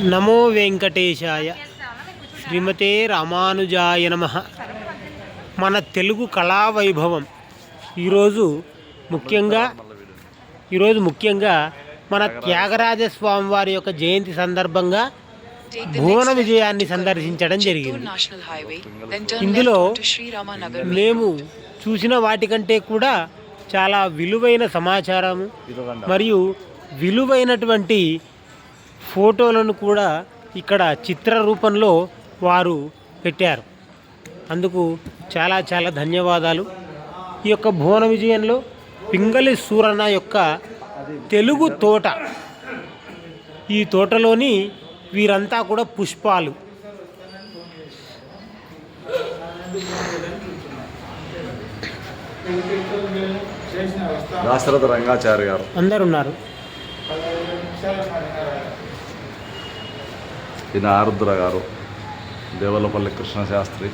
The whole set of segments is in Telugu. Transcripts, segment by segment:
నమో వెంకటేశాయ. శ్రీమతే రామానుజాయ నమ. మన తెలుగు కళా వైభవం ఈరోజు ముఖ్యంగా ఈరోజు ముఖ్యంగా మన త్యాగరాజ స్వామి వారి యొక్క జయంతి సందర్భంగా భువన విజయాన్ని సందర్శించడం జరిగింది. ఇందులో మేము చూసిన వాటికంటే కూడా చాలా విలువైన సమాచారము మరియు విలువైనటువంటి ఫోటోలను కూడా ఇక్కడ చిత్ర రూపంలో వారు పెట్టారు. అందుకు చాలా చాలా ధన్యవాదాలు. ఈ యొక్క భువన విజయంలో పింగళి సూరణ యొక్క తెలుగు తోట ఈ తోటలోని వీరంతా కూడా పుష్పాలు. దాశరథ రంగాచారి గారు. అందరు ఈయన ఆరుద్ర గారు దేవలపల్లి కృష్ణశాస్త్రి.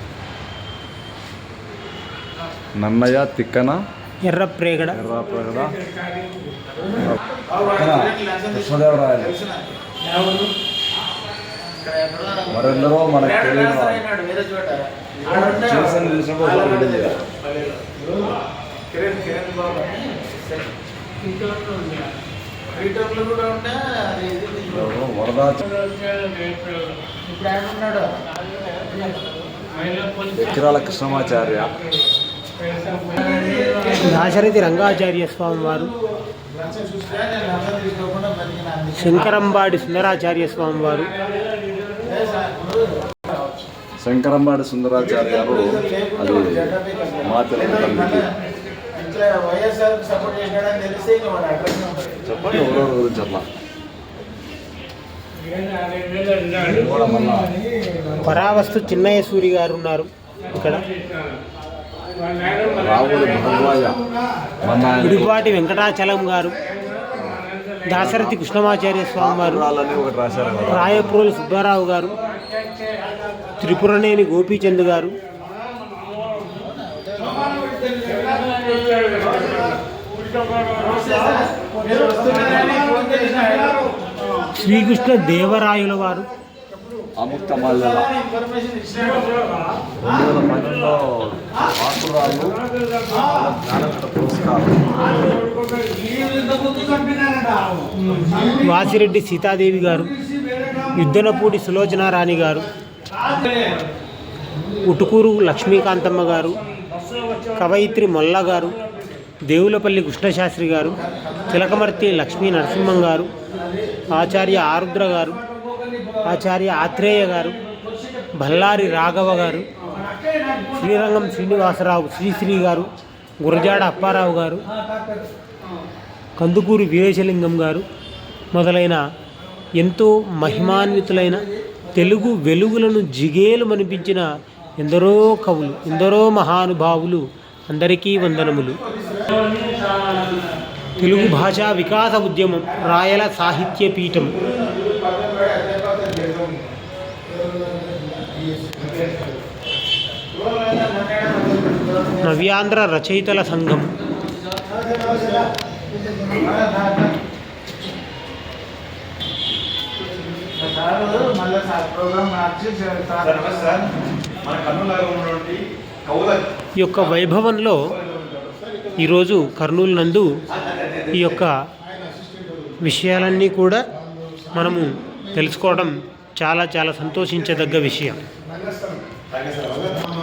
నన్నయ్య తిక్కన. ఎర్రప్రేగడ. ఎర్రాప్రగడ. కృష్ణదేవరాయలు. మరెందరో మనకు తెలియని వాళ్ళు. చేసిన చూసినప్పుడు ఒకటి ఇప్పుడు ఆయన ఉన్నాడు. కృష్ణమాచార్య. దాశరథి రంగాచార్య స్వామి వారు. శంకరంబాడి సుందరాచార్య స్వామి వారు. శంకరంబాడి సుందరాచార్య గారు అది మా ఇట్లా వైఎస్ఆర్ సపోర్ట్ చేసినాడని తెలిస్తే ఇంకా వాడు అడ్రస్ చెప్పండి ఎవరెవరి గురించి అట్లా నేను కూడా మళ్ళా పరావస్తు చిన్నయ్య సూరి గారు ఉన్నారు ఇక్కడ. గుడిపాటి వెంకటాచలం గారు. దాశరథి కృష్ణమాచార్య స్వామి వారు. రాయప్రోలు సుబ్బారావు గారు. త్రిపురనేని గోపీచంద్ గారు. శ్రీకృష్ణ దేవరాయుల వారు. అముక్త మల్లెల. ఇన్ఫర్మేషన్ ఇచ్చినాడు రెండు వేల పన్నెండులో ఆకురాళ్ళు జ్ఞానపీఠ పురస్కారం. వాసిరెడ్డి సీతాదేవి గారు యుద్ధనపూడి సులోచన రాణి గారు ఉటుకూరు లక్ష్మీకాంతమ్మ గారు కవయిత్రి మొల్ల గారు దేవులపల్లి కృష్ణశాస్త్రి గారు చిలకమర్తి లక్ష్మీ నరసింహం గారు ఆచార్య ఆరుద్ర గారు ఆచార్య ఆత్రేయ గారు బల్లారి రాఘవ గారు శ్రీరంగం శ్రీనివాసరావు శ్రీశ్రీ గారు గురజాడ అప్పారావు గారు కందుకూరి వీరేశలింగం గారు మొదలైన ఎంతో మహిమాన్వితులైన తెలుగు వెలుగులను జిగేలు మనిపించిన ఎందరో కవులు ఎందరో మహానుభావులు అందరికీ వందనములు. తెలుగు భాషా వికాస ఉద్యమం రాయల సాహిత్య పీఠం. నవ్యాంధ్ర రచయితల సంఘం. యొక్క వైభవంలో ఈరోజు కర్నూలు నందు ఈ యొక్క విషయాలన్నీ కూడా మనము తెలుసుకోవడం చాలా చాలా సంతోషించదగ్గ విషయం.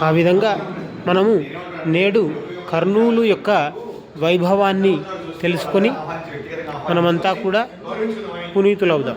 ఆ విధంగా మనము నేడు కర్నూలు యొక్క వైభవాన్ని తెలుసుకొని మనమంతా కూడా పునీతులవుదాం.